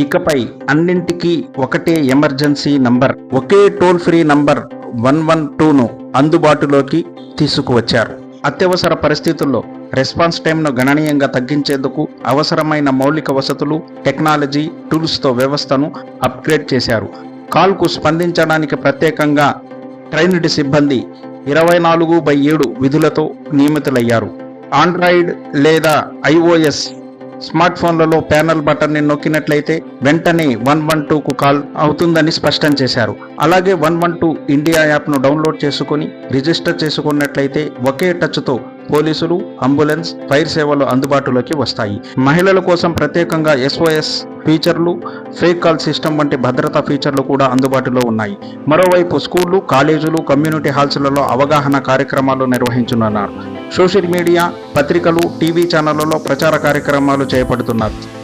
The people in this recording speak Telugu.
ఇకపై అన్నింటికీ ఒకటే ఎమర్జెన్సీ నంబర్ ఒకే toll free number one one టూను అందుబాటులోకి తీసుకువచ్చారు. అత్యవసర పరిస్థితుల్లో రెస్పాన్స్ టైంను గణనీయంగా తగ్గించేందుకు అవసరమైన మౌలిక వసతులు టెక్నాలజీ టూల్స్తో వ్యవస్థను అప్గ్రేడ్ చేశారు. కాల్కు స్పందించడానికి ప్రత్యేకంగా ట్రైన్డ్ సిబ్బంది ఇరవై నాలుగు బై ఏడు విధులతో నియమితులయ్యారు. ఆండ్రాయిడ్ లేదా ఐఓఎస్ స్మార్ట్ ఫోన్లలో ప్యానల్ బటన్ని నొక్కినట్లయితే వెంటనే వన్ వన్ టూకు కాల్ అవుతుందని స్పష్టం చేశారు. అలాగే వన్ వన్ టూ ఇండియా యాప్ను డౌన్లోడ్ చేసుకుని రిజిస్టర్ చేసుకున్నట్లయితే ఒకే టచ్తో పోలీసులు అంబులెన్స్ ఫైర్ సేవలు అందుబాటులోకి వస్తాయి. మహిళల కోసం ప్రత్యేకంగా ఎస్ఓఎస్ ఫీచర్లు ఫేక్ కాల్ సిస్టమ్ వంటి భద్రతా ఫీచర్లు కూడా అందుబాటులో ఉన్నాయి. మరోవైపు స్కూళ్ళు కాలేజీలు కమ్యూనిటీ హాల్స్లలో అవగాహన కార్యక్రమాలు నిర్వహించనున్నారు. సోషల్ మీడియా పత్రికలు టీవీ ఛానళ్ళలో ప్రచార కార్యక్రమాలు చేపడుతున్నారు.